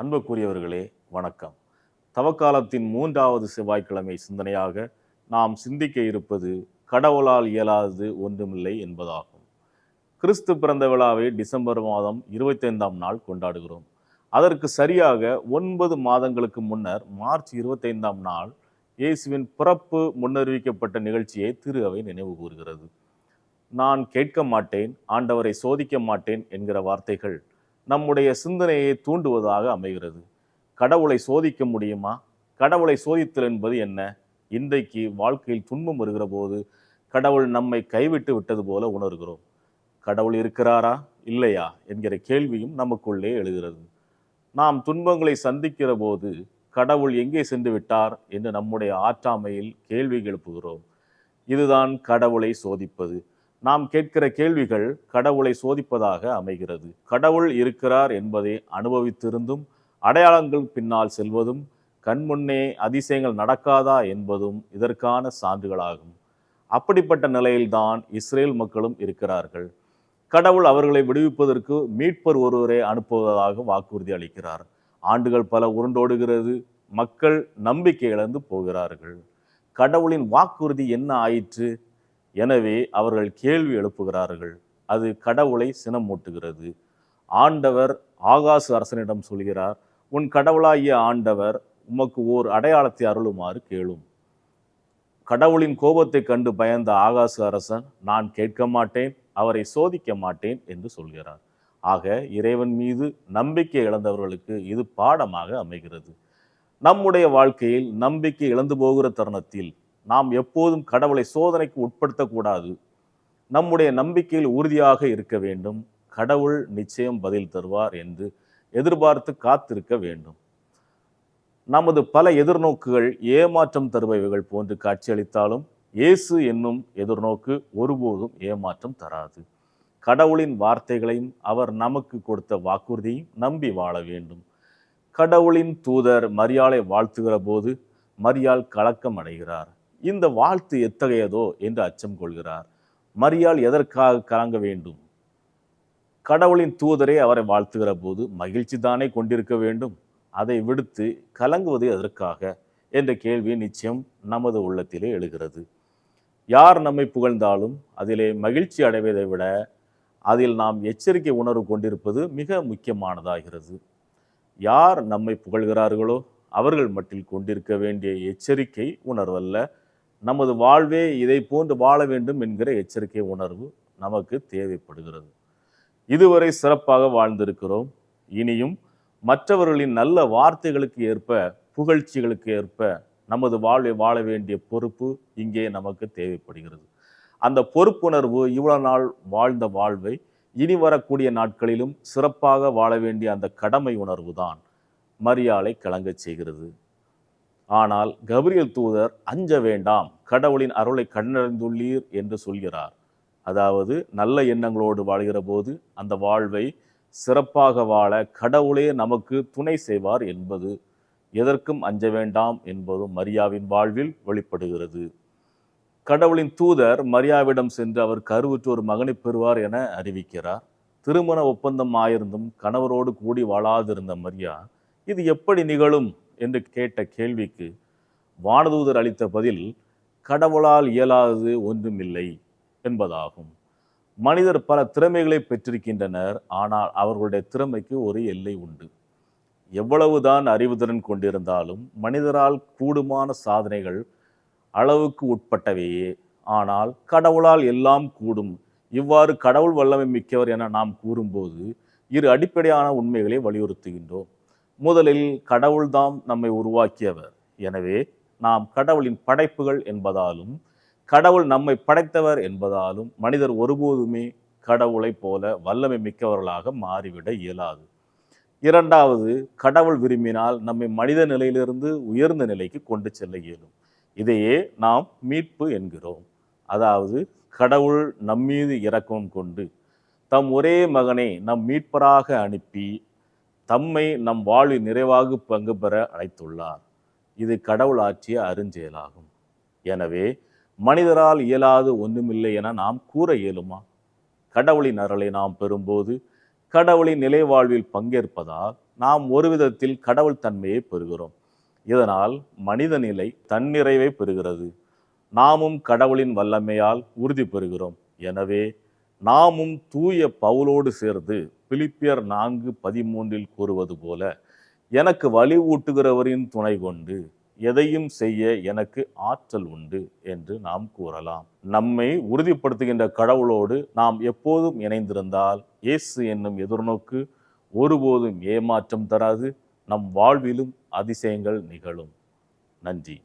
அன்புக்குரியவர்களே வணக்கம். தவக்காலத்தின் மூன்றாவது செவ்வாய்க்கிழமை சிந்தனையாக நாம் சிந்திக்க இருப்பது கடவுளால் இயலாதது ஒன்றுமில்லை என்பதாகும். கிறிஸ்து பிறந்த விழாவை டிசம்பர் மாதம் இருபத்தைந்தாம் நாள் கொண்டாடுகிறோம். அதற்கு சரியாக ஒன்பது மாதங்களுக்கு முன்னர் மார்ச் இருபத்தைந்தாம் நாள் இயேசுவின் பிறப்பு முன்னறிவிக்கப்பட்ட நிகழ்ச்சியை திரு அவை நினைவு கூறுகிறது. நான் கேட்க மாட்டேன் ஆண்டவரை சோதிக்க மாட்டேன் என்கிற வார்த்தைகள் நம்முடைய சிந்தனையை தூண்டுவதாக அமைகிறது. கடவுளை சோதிக்க முடியுமா? கடவுளை சோதித்தல் என்பது என்ன? இன்றைக்கு வாழ்க்கையில் துன்பம் வருகிற போது கடவுள் நம்மை கைவிட்டு விட்டது போல உணர்கிறோம். கடவுள் இருக்கிறாரா? இல்லையா? என்கிற கேள்வியும் நமக்குள்ளே எழுகிறது. நாம் துன்பங்களை சந்திக்கிற போது கடவுள் எங்கே சென்று விட்டார் என்று நம்முடைய ஆற்றாமையில் கேள்வி எழுப்புகிறோம். இதுதான் கடவுளை சோதிப்பது. நாம் கேட்கிற கேள்விகள் கடவுளை சோதிப்பதாக அமைகிறது. கடவுள் இருக்கிறார் என்பதை அனுபவித்திருந்தும் அடையாளங்கள் பின்னால் செல்வதும் கண்முன்னே அதிசயங்கள் நடக்காதா என்பதும் இதற்கான சான்றுகளாகும். அப்படிப்பட்ட நிலையில்தான் இஸ்ரேல் மக்களும் இருக்கிறார்கள். கடவுள் அவர்களை விடுவிப்பதற்கு மீட்பர் ஒருவரை அனுப்புவதாக வாக்குறுதி அளிக்கிறார். ஆண்டுகள் பல உருண்டோடுகிறது மக்கள் நம்பிக்கை இழந்து போகிறார்கள். கடவுளின் வாக்குறுதி என்ன ஆயிற்று? எனவே அவர்கள் கேள்வி எழுப்புகிறார்கள். அது கடவுளை சினமூட்டுகிறது. ஆண்டவர் ஆகாசு அரசனிடம் சொல்கிறார் உன் கடவுளாகிய ஆண்டவர் உமக்கு ஓர் அடையாளத்தை அருளுமாறு கேளும். கடவுளின் கோபத்தை கண்டு பயந்த ஆகாசு அரசன் நான் கேட்க மாட்டேன் அவரை சோதிக்க மாட்டேன் என்று சொல்கிறார். ஆக இறைவன் மீது நம்பிக்கை இழந்தவர்களுக்கு இது பாடமாக அமைகிறது. நம்முடைய வாழ்க்கையில் நம்பிக்கை இழந்து போகிற தருணத்தில் நாம் எப்போதும் கடவுளை சோதனைக்கு உட்படுத்தக்கூடாது. நம்முடைய நம்பிக்கையில் உறுதியாக இருக்க வேண்டும். கடவுள் நிச்சயம் பதில் தருவார் என்று எதிர்பார்த்து காத்திருக்க வேண்டும். நமது பல எதிர்நோக்குகள் ஏமாற்றம் தருபவைகள் போன்று காட்சியளித்தாலும் இயேசு என்னும் எதிர்நோக்கு ஒருபோதும் ஏமாற்றம் தராது. கடவுளின் வார்த்தைகளையும் அவர் நமக்கு கொடுத்த வாக்குறுதியும் நம்பி வாழ வேண்டும். கடவுளின் தூதர் மரியாளை வாழ்த்துகிற போது மரியாள் கலக்கம் அடைகிறார் இந்த வாழ்த்து எத்தகையதோ என்று அச்சம் கொள்கிறார். மரியாள் எதற்காக கலங்க வேண்டும்? கடவுளின் தூதரே அவரை வாழ்த்துகிற போது மகிழ்ச்சி தானே கொண்டிருக்க வேண்டும்? அதை விடுத்து கலங்குவது எதற்காக? என்ற கேள்வி நிச்சயம் நமது உள்ளத்திலே எழுகிறது. யார் நம்மை புகழ்ந்தாலும் அதிலே மகிழ்ச்சி அடைவதை விட அதில் நாம் எச்சரிக்கை உணர்வு கொண்டிருப்பது மிக முக்கியமானதாகிறது. யார் நம்மை புகழ்கிறார்களோ அவர்கள் மட்டில் கொண்டிருக்க வேண்டிய எச்சரிக்கை உணர்வல்ல. நமது வாழ்வே இதை போன்று வாழ வேண்டும் என்கிற எச்சரிக்கை உணர்வு நமக்கு தேவைப்படுகிறது. இதுவரை சிறப்பாக வாழ்ந்திருக்கிறோம். இனியும் மற்றவர்களின் நல்ல வார்த்தைகளுக்கு ஏற்ப புகழ்ச்சிகளுக்கு ஏற்ப நமது வாழ்வை வாழ வேண்டிய பொறுப்பு இங்கே நமக்கு தேவைப்படுகிறது. அந்த பொறுப்புணர்வு இவ்வளவு நாள் வாழ்ந்த வாழ்வை இனி வரக்கூடிய நாட்களிலும் சிறப்பாக வாழ வேண்டிய அந்த கடமை உணர்வு தான் மரியாதை கலங்கச் செய்கிறது. ஆனால் கபிரியல் தூதர் அஞ்ச வேண்டாம் கடவுளின் அருளை கண்ணறிந்துள்ளீர் என்று சொல்கிறார். அதாவது நல்ல எண்ணங்களோடு வாழ்கிற போது அந்த வாழ்வை சிறப்பாக வாழ கடவுளே நமக்கு துணை செய்வார் என்பது எதற்கும் அஞ்ச வேண்டாம் என்பதும் மரியாவின் வாழ்வில் வெளிப்படுகிறது. கடவுளின் தூதர் மரியாவிடம் சென்று அவர் கருவுற்று ஒரு மகனை பெறுவார் என அறிவிக்கிறார். திருமண ஒப்பந்தம் ஆயிருந்தும் கணவரோடு கூடி வாழாதிருந்த மரியா இது எப்படி நிகழும்? என்று கேட்ட கேள்விக்கு வானதூதர் அளித்த பதில் கடவுளால் இயலாதது ஒன்றுமில்லை என்பதாகும். மனிதர் பல திறமைகளை பெற்றிருக்கின்றனர் ஆனால் அவர்களுடைய திறமைக்கு ஒரு எல்லை உண்டு. எவ்வளவுதான் அறிவுதிறன் கொண்டிருந்தாலும் மனிதரால் கூடுமான சாதனைகள் அளவுக்கு உட்பட்டவையே. ஆனால் கடவுளால் எல்லாம் கூடும். இவ்வாறு கடவுள் வல்லமை மிக்கவர் என நாம் கூறும்போது இரு அடிப்படையான உண்மைகளை வலியுறுத்துகின்றோம். முதலில் கடவுள்தாம் நம்மை உருவாக்கியவர். எனவே நாம் கடவுளின் படைப்புகள் என்பதாலும் கடவுள் நம்மை படைத்தவர் என்பதாலும் மனிதர் ஒருபோதுமே கடவுளைப் போல வல்லமை மிக்கவர்களாக மாறிவிட இயலாது. இரண்டாவது கடவுள் விரும்பினால் நம்மை மனித நிலையிலிருந்து உயர்ந்த நிலைக்கு கொண்டு செல்ல இயலும். இதையே நாம் மீட்பு என்கிறோம். அதாவது கடவுள் நம்மீது இரக்கம் கொண்டு தம் ஒரே மகனை நம் மீட்பராக அனுப்பி தம்மை நம் வாழ்வில் நிறைவாக பங்கு பெற அழைத்துள்ளார். இது கடவுள் ஆற்றிய அருஞ்செயலாகும். எனவே மனிதரால் இயலாது ஒன்றுமில்லை என நாம் கூற இயலுமா? கடவுளின் அருளை நாம் பெறும்போது கடவுளின் நிலை வாழ்வில் பங்கேற்பதால் நாம் ஒரு விதத்தில் கடவுள் தன்மையை பெறுகிறோம். இதனால் மனித நிலை தன்னிறைவை பெறுகிறது. நாமும் கடவுளின் வல்லமையால் உறுதி பெறுகிறோம். எனவே நாமும் தூய பவுலோடு சேர்ந்து பிலிப்பியர் நான்கு பதிமூன்றில் கூறுவது போல எனக்கு வழிவூட்டுகிறவரின் துணை கொண்டு எதையும் செய்ய எனக்கு ஆற்றல் உண்டு என்று நாம் கூறலாம். நம்மை உறுதிப்படுத்துகின்ற கடவுளோடு நாம் எப்போதும் இணைந்திருந்தால் இயேசு என்னும் எதிர்நோக்கு ஒருபோதும் ஏமாற்றம் தராது. நம் வாழ்விலும் அதிசயங்கள் நிகழும். நன்றி.